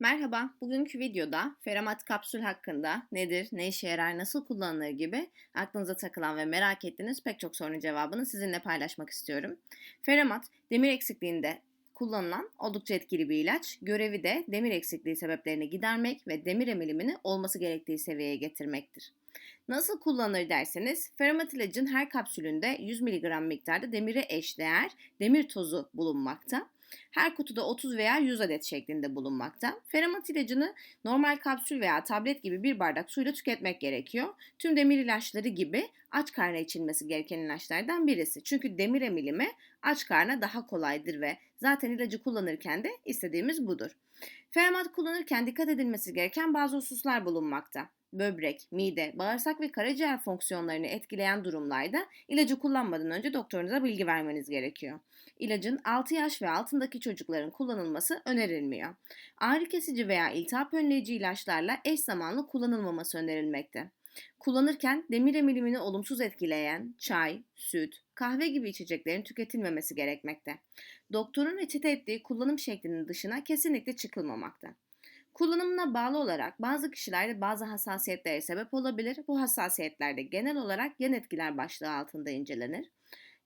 Merhaba, bugünkü videoda Feramat kapsül hakkında nedir, ne işe yarar, nasıl kullanılır gibi aklınıza takılan ve merak ettiğiniz pek çok sorunun cevabını sizinle paylaşmak istiyorum. Feramat, demir eksikliğinde kullanılan oldukça etkili bir ilaç. Görevi de demir eksikliği sebeplerini gidermek ve demir emilimini olması gerektiği seviyeye getirmektir. Nasıl kullanılır derseniz, Feramat ilacın her kapsülünde 100 mg miktarda demire eşdeğer demir tozu bulunmakta. Her kutuda 30 veya 100 adet şeklinde bulunmakta. Feramat ilacını normal kapsül veya tablet gibi bir bardak suyla tüketmek gerekiyor. Tüm demir ilaçları gibi aç karna içilmesi gereken ilaçlardan birisi. Çünkü demir emilimi aç karna daha kolaydır ve zaten ilacı kullanırken de istediğimiz budur. Feramat kullanırken dikkat edilmesi gereken bazı hususlar bulunmakta böbrek, mide, bağırsak ve karaciğer fonksiyonlarını etkileyen durumlarda ilacı kullanmadan önce doktorunuza bilgi vermeniz gerekiyor. İlacın 6 yaş ve altındaki çocukların kullanılması önerilmiyor. Ağrı kesici veya iltihap önleyici ilaçlarla eş zamanlı kullanılmaması önerilmekte. Kullanırken demir emilimini olumsuz etkileyen çay, süt, kahve gibi içeceklerin tüketilmemesi gerekmekte. Doktorun reçete ettiği kullanım şeklinin dışına kesinlikle çıkılmamakta. Kullanımına bağlı olarak bazı kişilerde bazı hassasiyetlere sebep olabilir. Bu hassasiyetlerde genel olarak yan etkiler başlığı altında incelenir.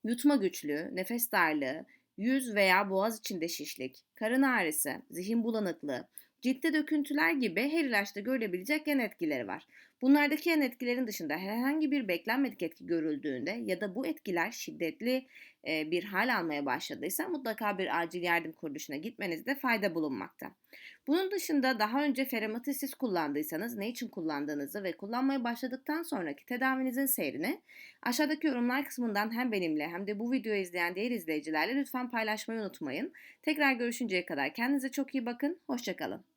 Yutma güçlüğü, nefes darlığı, yüz veya boğaz içinde şişlik, karın ağrısı, zihin bulanıklığı, ciltte döküntüler gibi her ilaçta görülebilecek yan etkileri var. Bunlardaki yan etkilerin dışında herhangi bir beklenmedik etki görüldüğünde ya da bu etkiler şiddetli bir hal almaya başladıysa mutlaka bir acil yardım kuruluşuna gitmenizde fayda bulunmakta. Bunun dışında daha önce feromatisis kullandıysanız ne için kullandığınızı ve kullanmaya başladıktan sonraki tedavinizin seyrini aşağıdaki yorumlar kısmından hem benimle hem de bu videoyu izleyen diğer izleyicilerle lütfen paylaşmayı unutmayın. Tekrar görüşünceye kadar kendinize çok iyi bakın, hoşçakalın.